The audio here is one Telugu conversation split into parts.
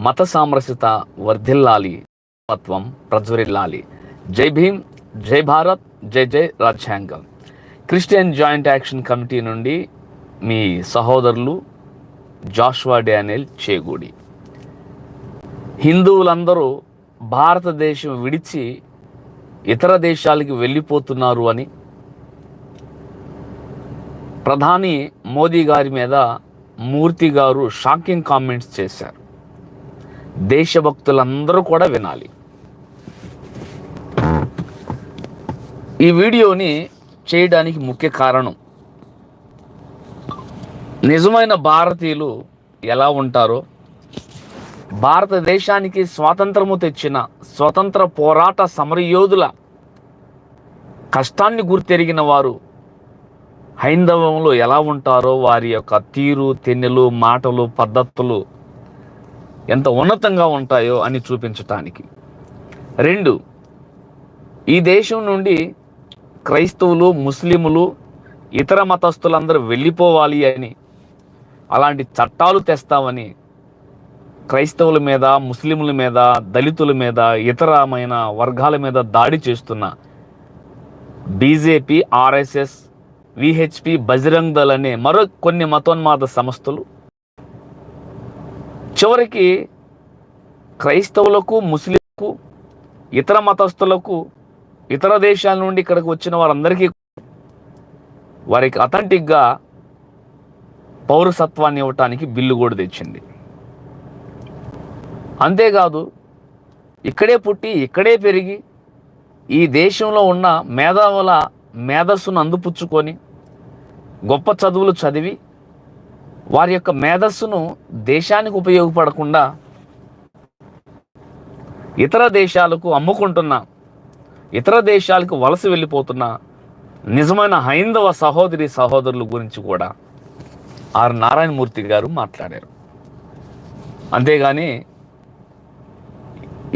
మత సామరస్యత వర్ధిల్లాలి తత్వం ప్రజ్వరిల్లాలి. జై భీమ్ జై భారత్ జై జై రాజ్యాంగం. క్రిస్టియన్ జాయింట్ యాక్షన్ కమిటీ నుండి మీ సహోదరులు జాష్వా డానియల్ చేగూడి. హిందువులందరూ భారతదేశం విడిచి ఇతర దేశాలకి వెళ్ళిపోతున్నారు అని ప్రధాని మోదీ గారి మీద మూర్తి గారు షాకింగ్ కామెంట్స్ చేశారు. దేశభక్తులందరూ కూడా వినాలి. ఈ వీడియోని చేయడానికి ముఖ్య కారణం నిజమైన భారతీయులు ఎలా ఉంటారో భారతదేశానికి స్వాతంత్రము తెచ్చిన స్వతంత్ర పోరాట సమరయోధుల కష్టాన్ని గుర్తెరిగిన వారు హైందవంలో ఎలా ఉంటారో వారి యొక్క తీరు తెన్నెలు మాటలు పద్ధతులు ఎంత ఉన్నతంగా ఉంటాయో అని చూపించటానికి. రెండు ఈ దేశం నుండి క్రైస్తవులు ముస్లిములు ఇతర మతస్థులందరూ వెళ్ళిపోవాలి అని అలాంటి చట్టాలు తెస్తామని క్రైస్తవుల మీద ముస్లింల మీద దళితుల మీద ఇతరమైన వర్గాల మీద దాడి చేస్తున్న BJP RSS VHP Bajrang Dal అనే మరో కొన్ని మతోన్మాద సంస్థలు చివరికి క్రైస్తవులకు ముస్లింలకు ఇతర మతస్థులకు ఇతర దేశాల నుండి ఇక్కడికి వచ్చిన వారందరికీ వారికి అథెంటిక్గా పౌరసత్వాన్ని ఇవ్వటానికి బిల్లు కూడా తెచ్చింది. అంతేకాదు ఇక్కడే పుట్టి ఇక్కడే పెరిగి ఈ దేశంలో ఉన్న మేధావుల మేధస్సును అందిపుచ్చుకొని గొప్ప చదువులు చదివి వారి యొక్క మేధస్సును దేశానికి ఉపయోగపడకుండా ఇతర దేశాలకు అమ్ముకుంటున్న ఇతర దేశాలకు వలస వెళ్ళిపోతున్న నిజమైన హైందవ సహోదరి సహోదరుల గురించి కూడా ఆర్ నారాయణమూర్తి గారు మాట్లాడారు. అంతేగాని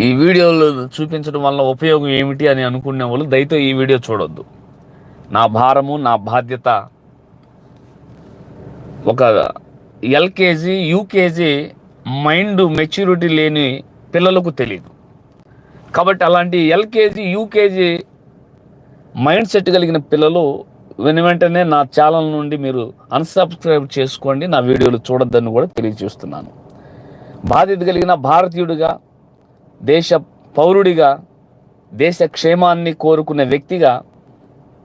ఈ వీడియోలు చూపించడం వల్ల ఉపయోగం ఏమిటి అని అనుకునే వాళ్ళు దయతో ఈ వీడియో చూడొద్దు. నా భారము నా బాధ్యత ఒక ఎల్కేజీ యూకేజీ మైండ్ మెచ్యూరిటీ లేని పిల్లలకు తెలియదు కాబట్టి అలాంటి ఎల్కేజీ యూకేజీ మైండ్ సెట్ కలిగిన పిల్లలు వెను వెంటనే నా ఛానల్ నుండి మీరు అన్సబ్స్క్రైబ్ చేసుకోండి. నా వీడియోలు చూడొద్దని కూడా తెలియజేస్తున్నాను. బాధ్యత కలిగిన భారతీయుడిగా దేశ పౌరుడిగా దేశ క్షేమాన్ని కోరుకునే వ్యక్తిగా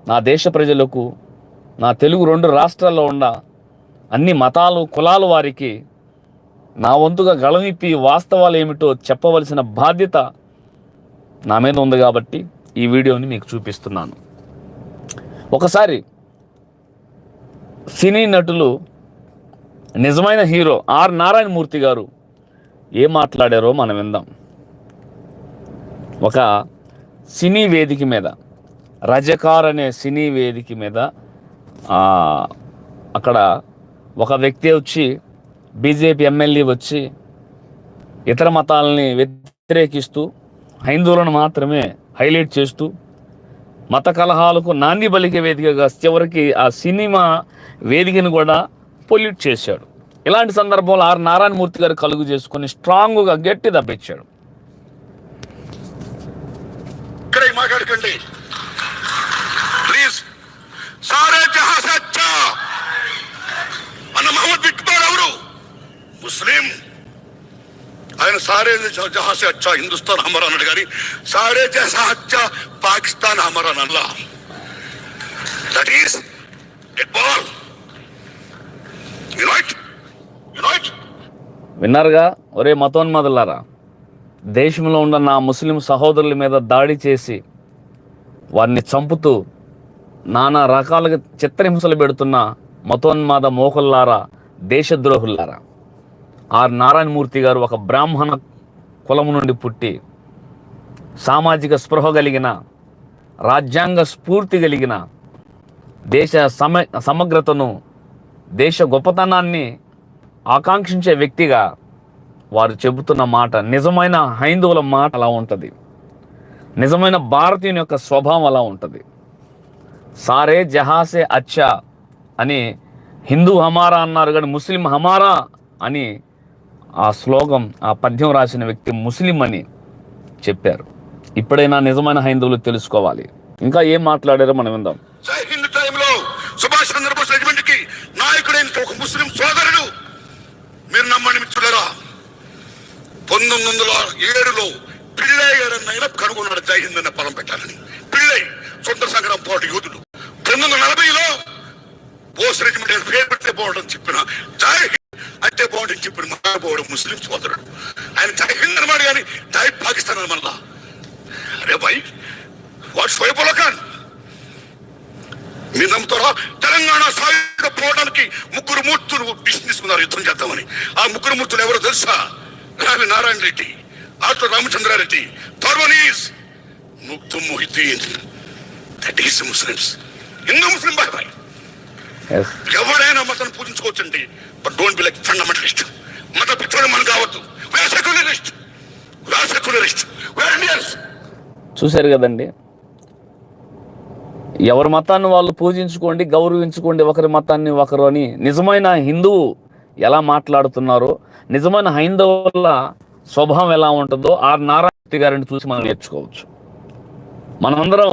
నా దేశ ప్రజలకు నా తెలుగు రెండు రాష్ట్రాల్లో ఉన్న అన్ని మతాలు కులాలు వారికి నా వంతుగా గళమిప్పి వాస్తవాలు ఏమిటో చెప్పవలసిన బాధ్యత నా మీద ఉంది కాబట్టి ఈ వీడియోని మీకు చూపిస్తున్నాను. ఒకసారి సినీ నటులు నిజమైన హీరో ఆర్ నారాయణమూర్తి గారు ఏం మాట్లాడారో మనం విందాం. ఒక సినీ వేదిక మీద రజకార్ అనే సినీ వేదిక మీద అక్కడ ఒక వ్యక్తి వచ్చి బీజేపీ ఎమ్మెల్యే వచ్చి ఇతర మతాలని వ్యతిరేకిస్తూ హైందువులను మాత్రమే హైలైట్ చేస్తూ మత కలహాలకు నాంది బలికే వేదికగా చివరికి ఆ సినిమా వేదికను కూడా పొల్యూట్ చేశాడు. ఇలాంటి సందర్భంలో ఆర్ నారాయణమూర్తి గారు కలుగు చేసుకొని స్ట్రాంగ్గా గట్టి దప్పించాడు ఇక్కడ మాట్లాడకండి ప్లీజ్ సారే జహా సే అచ్చా అన్న మహమ్మద్ ఇక్బాల్ ఎవరు ముస్లిం. ఆయన సారే జహాసే అచ్చా హిందుస్థాన్ హమరా అన్నాడు కానీ సారే జహా అచ్చా పాకిస్తాన్ హమర్ అని Allah that is Iqbal unite unite విన్నారుగా? ఒరే మతోన్మదులారా దేశంలో ఉన్న నా ముస్లిం సహోదరుల మీద దాడి చేసి వారిని చంపుతూ నానా రకాలుగా చిత్రహింసలు పెడుతున్న మతోన్మాద మోకల్లారా దేశద్రోహుల్లారా? ఆర్ నారాయణమూర్తి గారు ఒక బ్రాహ్మణ కులము నుండి పుట్టి సామాజిక స్పృహ కలిగిన రాజ్యాంగ స్ఫూర్తి కలిగిన దేశ సమ సమగ్రతను దేశ గొప్పతనాన్ని ఆకాంక్షించే వ్యక్తిగా వారు చెబుతున్న మాట నిజమైన హైందువుల మాట అలా ఉంటుంది. నిజమైన భారతీయుని యొక్క స్వభావం అలా ఉంటుంది. సారే జహాసే అచ్చా అని హిందూ హమారా అన్నారు కానీ ముస్లిం హమారా అని ఆ శ్లోకం ఆ పద్యం రాసిన వ్యక్తి ముస్లిం అని చెప్పారు. ఇప్పుడైనా నిజమైన హైందవులు తెలుసుకోవాలి. ఇంకా ఏం మాట్లాడారో మనం విందాం. హింద్ టైంలో సుభాష్ చంద్రబోస్ రెజిమెంట్కి నాయకుడైన ఒక ముస్లిం సోదరుడు. మీరు నమ్మని మిత్రులరా పంతొమ్మిది వందల ఏడులో పిళ్ళై గారన్నైనా కనుగొన్నాడు జై హింద్ అన్న పదం పెట్టాలని. పిళ్ళై సొంత సంగ్రామం పోటీ యోధుడు. పంతొమ్మిది వందల నలభైలో బోస్ రెజిమెంట్ పేరు పెడితే పోవడం చెప్పిన జై అంటే బాగుంటుంది. ఇప్పుడు మారిపోవడం ముస్లిం సోదరుడు. ఆయన జై హింద్ అనమాట కానీ జై పాకిస్తాన్ అనమాట అరే బై వాడు షోయబ్ ఖాన్ మీరు నమ్ముతారా? తెలంగాణ సాయుధ పోవడానికి ముగ్గురు మూర్తులు డిసిషన్ తీసుకున్నారు యుద్ధం చేద్దామని. ఆ ముగ్గురు మూర్తులు ఎవరో తెలుసా? రావి నారాయణ రెడ్డి ఆటో Ramachandra Reddy పర్వనీస్ Makhdoom Mohiuddin. That is Muslims Hindu Muslim bye బాయ్ ఎవరైనా మతం పూజించుకోవచ్చండి. But don't be like fundamentalist మత పిచ్చోడు మనం కావద్దు. We're secularist we're secularist we're Indians చూశారు కదండి? ఎవరి మతాన్ని వాళ్ళు పూజించుకోండి గౌరవించుకోండి ఒకరి మతాన్ని ఒకరు అని నిజమైన హిందువు ఎలా మాట్లాడుతున్నారో నిజమైన హైందవుల స్వభావం ఎలా ఉంటుందో ఆ నారాయణ గారిని చూసి మనం నేర్చుకోవచ్చు. మనమందరం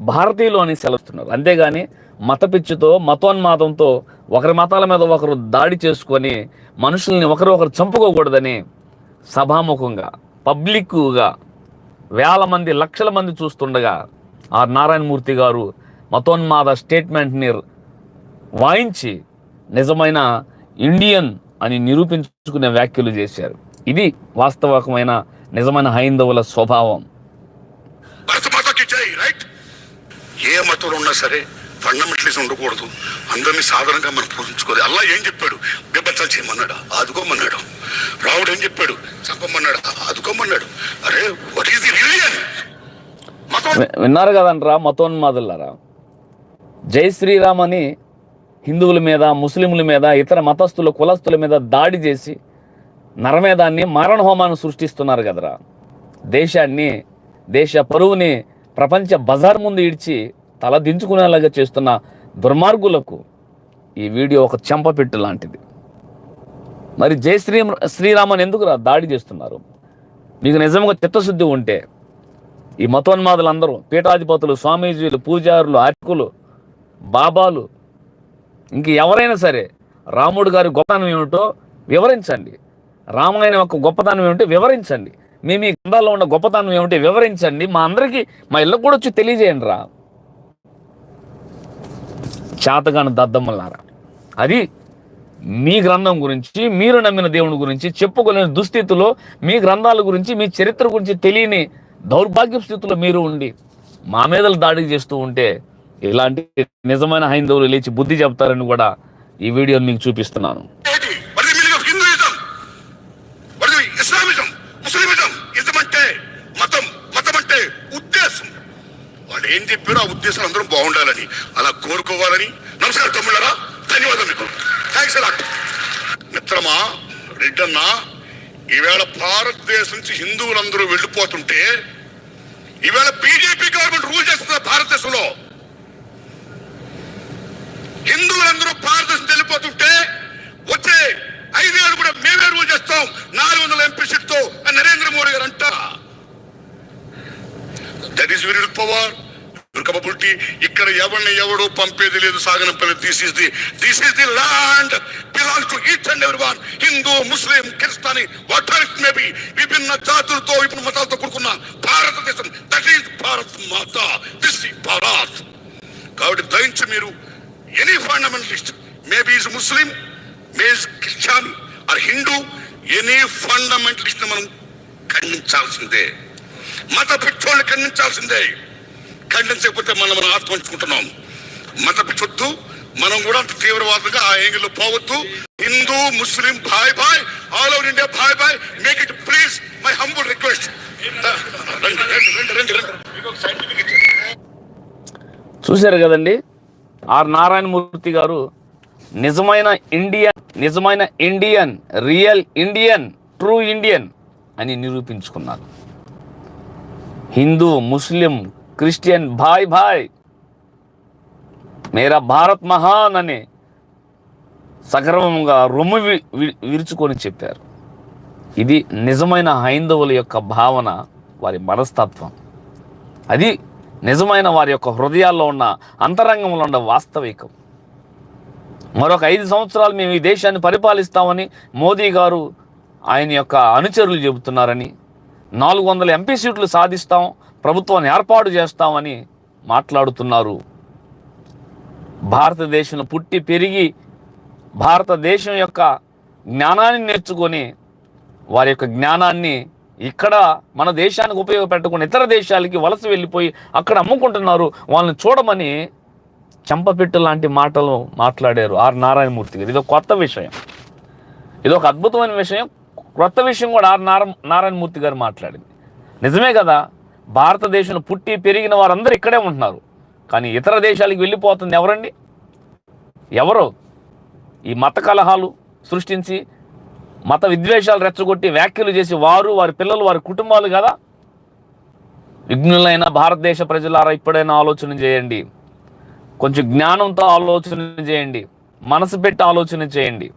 భారతీయులు అని సెలవుస్తున్నారు. అంతేగాని మతపిచ్చుతో మతోన్మాదంతో ఒకరి మతాల మీద ఒకరు దాడి చేసుకొని మనుషుల్ని ఒకరు ఒకరు చంపుకోకూడదని సభాముఖంగా పబ్లిక్గా వేల మంది లక్షల మంది చూస్తుండగా ఆర్ నారాయణమూర్తి గారు మతోన్మాద స్టేట్మెంట్ని వాయించి నిజమైన ఇండియన్ అని నిరూపించుకునే వ్యాఖ్యలు చేశారు. ఇది వాస్తవకమైన నిజమైన హైందవుల స్వభావం. ఏ మతంలో ఉన్నా సరే ఫండమెంటలిజం ఉండకూడదు. అందరినీ సాధారణంగా మనం పూజించుకోవాలి అల్లా ఏం చెప్పాడు? బిబ్బత్సలు చేయమన్నాడు? ఆదుకోమన్నాడు. రావుడు ఏం చెప్పాడు? చంపమన్నాడు? ఆదుకోమన్నాడు. అరే వాట్ ఈస్ ది రిలీజన్ విన్నారు కదంటరా మతోన్మాదులారా? జై శ్రీరామ్ అని హిందువుల మీద ముస్లింల మీద ఇతర మతస్థుల కులస్తుల మీద దాడి చేసి నరమేదాన్ని మారణ హోమాన్ని సృష్టిస్తున్నారు కదరా? దేశాన్ని దేశ పరువుని ప్రపంచ బజార్ ముందు ఇడ్చి తల దించుకునేలాగా చేస్తున్న దుర్మార్గులకు ఈ వీడియో ఒక చెంపపెట్టు లాంటిది. మరి జై శ్రీ శ్రీరామన్ ఎందుకు దాడి చేస్తున్నారు? మీకు నిజంగా చిత్తశుద్ధి ఉంటే ఈ మతోన్మాదులందరూ పీఠాధిపతులు స్వామీజీలు పూజారులు అర్కులు బాబాలు ఇంక ఎవరైనా సరే రాముడు గారి గొప్పతనం ఏమిటో వివరించండి. రామాయణం యొక్క గొప్పతనం ఏమిటో వివరించండి. మేము మీ గ్రంథాల్లో ఉన్న గొప్పతనం ఏమిటో వివరించండి. మా అందరికీ మా ఇళ్ళకు కూడా వచ్చి తెలియజేయండి రా. చేతగాని దద్దమ్మలారా. అది మీ గ్రంథం గురించి మీరు నమ్మిన దేవుని గురించి చెప్పుకోలేని దుస్థితిలో మీ గ్రంథాల గురించి మీ చరిత్ర గురించి తెలియని దౌర్భాగ్య స్థితిలో మీరు ఉండి మా మీద దాడి చేస్తూ ఉంటే ఇలాంటి నిజమైన హైందవులు లేచి బుద్ధి చెప్తారని కూడా ఈ వీడియో మీకు చూపిస్తున్నాను. మతం మతం అంటే ఉద్దేశం. వాళ్ళు ఏం చెప్పారో ఆ ఉద్దేశాలు అందరం బాగుండాలని అలా కోరుకోవాలని. నమస్కారం తమ్ముళ్ళరా. ధన్యవాదాలు మీకు. థ్యాంక్స్ అలాట్ మిత్రమా రెడ్డన్నా ఈవేళ భారతదేశం నుంచి హిందువులందరూ వెళ్ళిపోతుంటే ఈవేళ బీజేపీ గవర్నమెంట్ రూల్ చేస్తున్న భారతదేశంలో హిందువులందరూ భారతదేశం వెళ్ళిపోతుంటే వచ్చే ఐదేళ్ళు కూడా మేమే రూల్ చేస్తాం. నాలుగు వందల ఎంపీ సీట్తో అని నరేంద్ర మోడీ గారు అంటారా? That is very power. Capability ఇక్కడ ఎవరిని ఎవడో పంపేది లేదు సాగనంపేది this is the this is the land belong to each and ఎవరి వన్ హిందూ ముస్లిం క్రిస్తాని వాట్ ఇట్ మే బి విభిన్న జాతులతో విభిన్న మతాలతో కూడుకున్న భారతదేశం. That is Bharat Mata. This Bharat. కాబట్టి దయించి మీరు any fundamentalist maybe is Muslim maybe Christian or Hindu any fundamentalist మనం ఖండించాల్సిందే. మత పిచ్చోళ్ళు ఖండించాల్సిందే. ఖండించకపోతే మనం మనం ఆత్మించుకుంటున్నాం మత పిచ్చొద్దు. మనం కూడా అంత తీవ్రవాదంగా ఆ యాంగిల్లో పోవద్దు. హిందూ ముస్లిం బాయ్ బాయ్ ఆల్ ఓవర్ ఇండియా భాయ్ bye make it please my humble request చూశారు కదండి ఆర్ నారాయణమూర్తి గారు నిజమైన ఇండియన్ నిజమైన Indian real Indian true Indian అని నిరూపించుకున్నారు. హిందూ ముస్లిం క్రిస్టియన్ భాయ్ భాయ్ మేరా భారత్ మహాన్ అని సగర్వంగా రొమ్ము వి- వి- విరుచుకొని చెప్పారు. ఇది నిజమైన హైందవుల యొక్క భావన వారి మనస్తత్వం. అది నిజమైన వారి యొక్క హృదయాల్లో ఉన్న అంతరంగంలో ఉన్న వాస్తవికం. మరొక ఐదు సంవత్సరాలు మేము ఈ దేశాన్ని పరిపాలిస్తామని మోదీ గారు ఆయన యొక్క అనుచరులు చెబుతున్నారని నాలుగు వందల ఎంపీ సీట్లు సాధిస్తాం ప్రభుత్వాన్ని ఏర్పాటు చేస్తామని మాట్లాడుతున్నారు. భారతదేశంలో పుట్టి పెరిగి భారతదేశం యొక్క జ్ఞానాన్ని నేర్చుకొని వారి యొక్క జ్ఞానాన్ని ఇక్కడ మన దేశానికి ఉపయోగపెట్టకుండా ఇతర దేశాలకి వలస వెళ్ళిపోయి అక్కడ అమ్ముకుంటున్నారు వాళ్ళని చూడమని చెంపపెట్టు లాంటి మాటలు మాట్లాడారు ఆర్ నారాయణమూర్తి గారు. ఇది ఒక కొత్త విషయం. ఇది ఒక అద్భుతమైన విషయం. క్రొత్త విషయం కూడా ఆర్ నారా నారాయణమూర్తి గారు మాట్లాడింది. నిజమే కదా భారతదేశంలో పుట్టి పెరిగిన వారందరూ ఇక్కడే ఉంటున్నారు. కానీ ఇతర దేశాలకు వెళ్ళిపోతుంది ఎవరండి? ఎవరు? ఈ మత కలహాలు సృష్టించి మత విద్వేషాలు రెచ్చగొట్టి వ్యాఖ్యలు చేసి వారు వారి పిల్లలు వారి కుటుంబాలు కదా? విఘ్నులైన భారతదేశ ప్రజలారా ఇప్పుడైనా ఆలోచన చేయండి. కొంచెం జ్ఞానంతో ఆలోచన చేయండి. మనసు పెట్టి ఆలోచన చేయండి.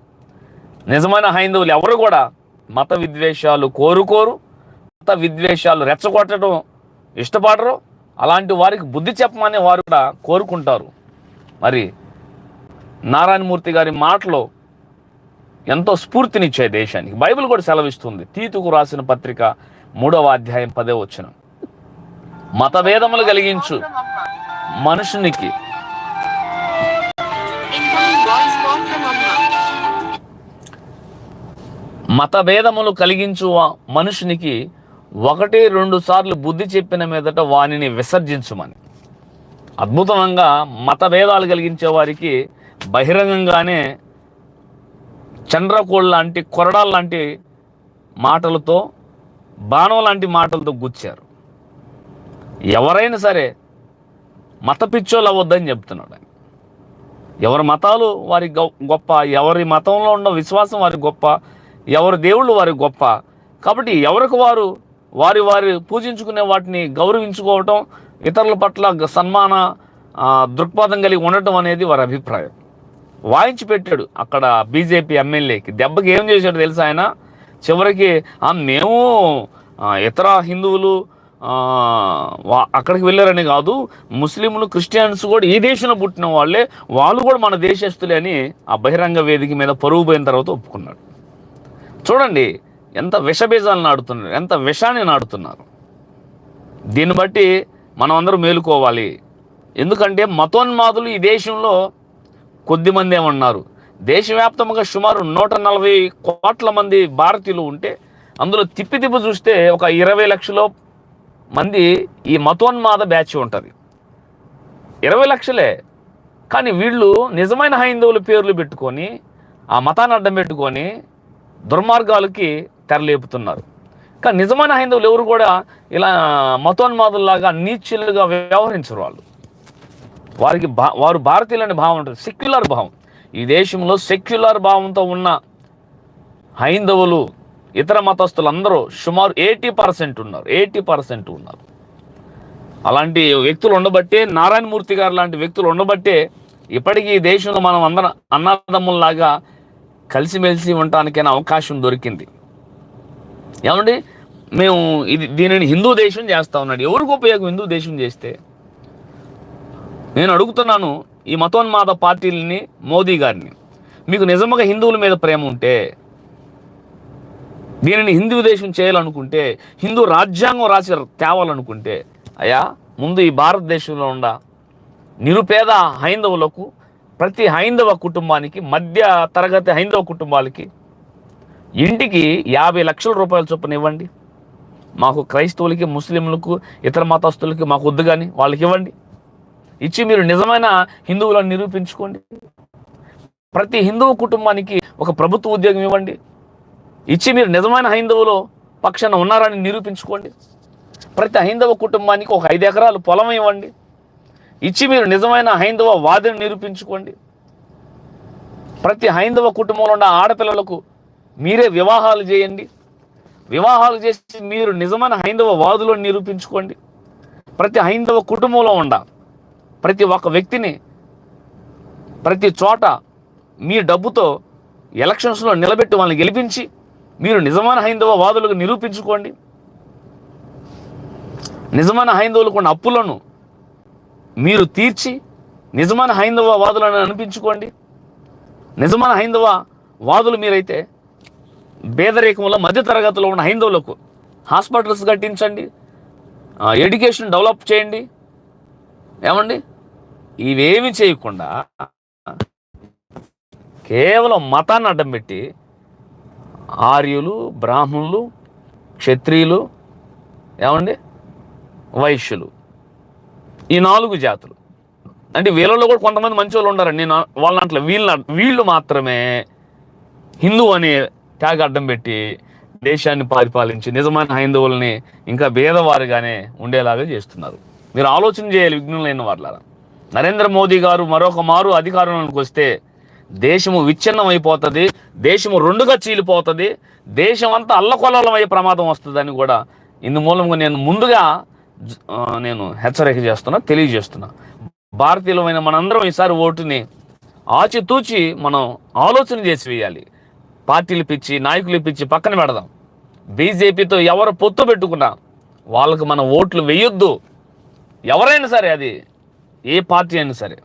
నిజమైన హైందవులు ఎవరు కూడా మత విద్వేషాలు కోరుకోరు మత విద్వేషాలు రెచ్చగొట్టడం ఇష్టపడరు. అలాంటి వారికి బుద్ధి చెప్పమని వారు కూడా కోరుకుంటారు. మరి నారాయణమూర్తి గారి మాటలో ఎంతో స్ఫూర్తినిచ్చాయి దేశానికి. బైబిల్ కూడా సెలవిస్తుంది. తీతుకు రాసిన పత్రిక మూడవ అధ్యాయం పదే వచ్చిన మతభేదములు కలిగించు మనుషునికి మతభేదములు కలిగించు మనుషునికి ఒకటి రెండు సార్లు బుద్ధి చెప్పిన మీదట వానిని విసర్జించుమని. అద్భుతంగా మతభేదాలు కలిగించే వారికి బహిరంగంగానే చంద్రకోళ్ళు లాంటి కొరడాలు లాంటి మాటలతో బాణం లాంటి మాటలతో గుచ్చారు. ఎవరైనా సరే మత పిచ్చోళ్ళు అవ్వద్దని చెప్తున్నాడు ఆయన. ఎవరి మతాలు వారి గొ- గొప్ప ఎవరి మతంలో ఉన్న విశ్వాసం వారి గొప్ప ఎవరి దేవుళ్ళు వారి గొప్ప. కాబట్టి ఎవరికి వారు వారి వారి పూజించుకునే వాటిని గౌరవించుకోవటం ఇతరుల పట్ల గ- సన్మాన దృక్పథం కలిగి ఉండటం అనేది వారి అభిప్రాయం. వాయించి పెట్టాడు అక్కడ బీజేపీ ఎమ్మెల్యేకి. దెబ్బకి ఏం చేశాడు తెలుసా ఆయన? చివరికి మేము ఇతర హిందువులు అక్కడికి వెళ్ళారని కాదు ముస్లింలు క్రిస్టియన్స్ కూడా ఈ దేశంలో పుట్టిన వాళ్ళే వాళ్ళు కూడా మన దేశస్తులే అని ఆ బహిరంగ వేదిక మీద పరువు పోయిన తర్వాత ఒప్పుకున్నాడు. చూడండి ఎంత విషబీజాలు నాడుతున్నారు ఎంత విషాన్ని నాడుతున్నారు. దీన్ని బట్టి మనం అందరూ మేలుకోవాలి. ఎందుకంటే మతోన్మాదులు ఈ దేశంలో కొద్ది మంది ఉన్నారు దేశవ్యాప్తంగా సుమారు నూట నలభై కోట్ల మంది భారతీయులు ఉంటే అందులో తిప్పి తిప్పి చూస్తే ఒక ఇరవై లక్షల మంది ఈ మతోన్మాద బ్యాచ్ ఉంటుంది. ఇరవై లక్షలే. కానీ వీళ్ళు నిజమైన హైందవుల పేర్లు పెట్టుకొని ఆ మతాన్ని అడ్డం పెట్టుకొని దుర్మార్గాలకి తెరలేపుతున్నారు. కానీ నిజమైన హైందవులు ఎవరు కూడా ఇలా మతోన్మాదుల్లాగా నీచులుగా వ్యవహరించరు వాళ్ళు. వారికి భా వారు భారతీయులని భావం ఉంటుంది. సెక్యులర్ భావం. ఈ దేశంలో సెక్యులర్ భావంతో ఉన్న హైందవులు ఇతర మతస్థులు అందరూ సుమారు ఎయిటీ పర్సెంట్ ఉన్నారు. ఎయిటీ పర్సెంట్ ఉన్నారు. అలాంటి వ్యక్తులు ఉండబట్టే నారాయణమూర్తి గారు లాంటి వ్యక్తులు ఉండబట్టే ఇప్పటికీ ఈ దేశంలో మనం అందరం అన్నదమ్ముల్లాగా కలిసిమెలిసి ఉండటానికైనా అవకాశం దొరికింది. ఏమండి? మేము ఇది దీనిని హిందూ దేశం చేస్తా ఉన్నాడు. ఎవరికి ఉపయోగం హిందూ దేశం చేస్తే? నేను అడుగుతున్నాను ఈ మతోన్మాద పార్టీలని మోదీ గారిని. మీకు నిజంగా హిందువుల మీద ప్రేమ ఉంటే దీనిని హిందూ దేశం చేయాలనుకుంటే హిందూ రాజ్యాంగం రాసి తేవాలనుకుంటే అయ్యా ముందు ఈ భారతదేశంలో ఉన్న నిరుపేద హైందవులకు ప్రతి హైందవ కుటుంబానికి మధ్య తరగతి హైందవ కుటుంబాలకి ఇంటికి యాభై లక్షల రూపాయల చొప్పున ఇవ్వండి. మాకు క్రైస్తవులకి ముస్లింలకు ఇతర మతస్థులకి మాకు వద్దు కానీ వాళ్ళకి ఇవ్వండి. ఇచ్చి మీరు నిజమైన హిందువులను నిరూపించుకోండి. ప్రతి హిందువు కుటుంబానికి ఒక ప్రభుత్వ ఉద్యోగం ఇవ్వండి. ఇచ్చి మీరు నిజమైన హైందవులు పక్షాన ఉన్నారని నిరూపించుకోండి. ప్రతి హైందవ కుటుంబానికి ఒక ఐదు ఎకరాలు పొలం ఇవ్వండి. ఇచ్చి మీరు నిజమైన హైందవ వాదిని నిరూపించుకోండి. ప్రతి హైందవ కుటుంబంలో ఉన్న ఆడపిల్లలకు మీరే వివాహాలు చేయండి. వివాహాలు చేసి మీరు నిజమైన హైందవ వాదులను నిరూపించుకోండి. ప్రతి హైందవ కుటుంబంలో ఉండ ప్రతి ఒక్క వ్యక్తిని ప్రతి చోట మీ డబ్బుతో ఎలక్షన్స్లో నిలబెట్టి వాళ్ళని గెలిపించి మీరు నిజమైన హైందవ వాదులకు నిరూపించుకోండి. నిజమైన హైందవులకు ఉన్న అప్పులను మీరు తీర్చి నిజమైన హైందవ వాదులను అనిపించుకోండి. నిజమైన హైందవ వాదులు మీరైతే పేదరికంలో మధ్యతరగతిలో ఉన్న హైందవులకు హాస్పిటల్స్ కట్టించండి. ఎడ్యుకేషన్ డెవలప్ చేయండి. ఏమండి? ఇవేమి చేయకుండా కేవలం మతాన్ని అడ్డం పెట్టి ఆర్యులు బ్రాహ్మణులు క్షత్రియులు ఏమండి? వైశ్యులు. ఈ నాలుగు జాతులు. అంటే వీళ్ళలో కూడా కొంతమంది మంచి వాళ్ళు ఉండారండి నేను వాళ్ళ దాంట్లో వీళ్ళ వీళ్ళు మాత్రమే హిందూ అనే ట్యాగ్ అడ్డం పెట్టి దేశాన్ని పరిపాలించి నిజమైన హైందవుల్ని ఇంకా భేదవారిగానే ఉండేలాగా చేస్తున్నారు. మీరు ఆలోచన చేయాలి విఘ్నులైన వాళ్ళ నరేంద్ర మోదీ గారు మరొక మారు అధికారంలోకి వస్తే దేశము విచ్ఛిన్నం అయిపోతుంది దేశము రెండుగా చీలిపోతుంది దేశం అంతా అల్లకొల్లమయ్యే ప్రమాదం వస్తుందని కూడా ఇందు మూలంగా నేను ముందుగా నేను హెచ్చరిక చేస్తున్నా తెలియజేస్తున్నా. భారతీయులమైన మనందరం ఈసారి ఓటుని ఆచితూచి మనం ఆలోచన చేసి వేయాలి. పార్టీలు పిచ్చి నాయకులు పిచ్చి పక్కన పెడదాం. బీజేపీతో ఎవరు పొత్తు పెట్టుకున్నా వాళ్ళకు మన ఓట్లు వేయొద్దు. ఎవరైనా సరే అది ఏ పార్టీ అయినా సరే.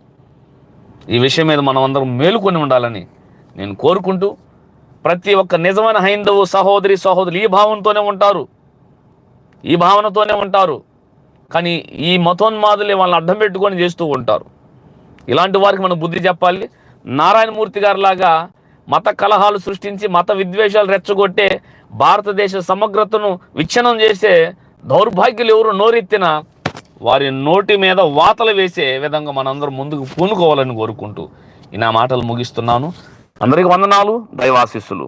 ఈ విషయం మీద మనం అందరం మేలుకొని ఉండాలని నేను కోరుకుంటూ ప్రతి ఒక్క నిజమైన హైందవు సహోదరి సహోదరులు ఈ భావంతోనే ఉంటారు. ఈ భావనతోనే ఉంటారు. కానీ ఈ మతోన్మాదులే వాళ్ళని అడ్డం పెట్టుకొని చేస్తూ ఉంటారు. ఇలాంటి వారికి మనం బుద్ధి చెప్పాలి. నారాయణమూర్తి గారు లాగా మత కలహాలు సృష్టించి మత విద్వేషాలు రెచ్చగొట్టే భారతదేశ సమగ్రతను విచ్ఛిన్నం చేసే దౌర్భాగ్యులు ఎవరు నోరెత్తినా వారి నోటి మీద వాతలు వేసే విధంగా మనందరం ముందుకు పూనుకోవాలని కోరుకుంటూ ఈ నా మాటలు ముగిస్తున్నాను. అందరికీ వందనాలు. దైవాశిస్సులు.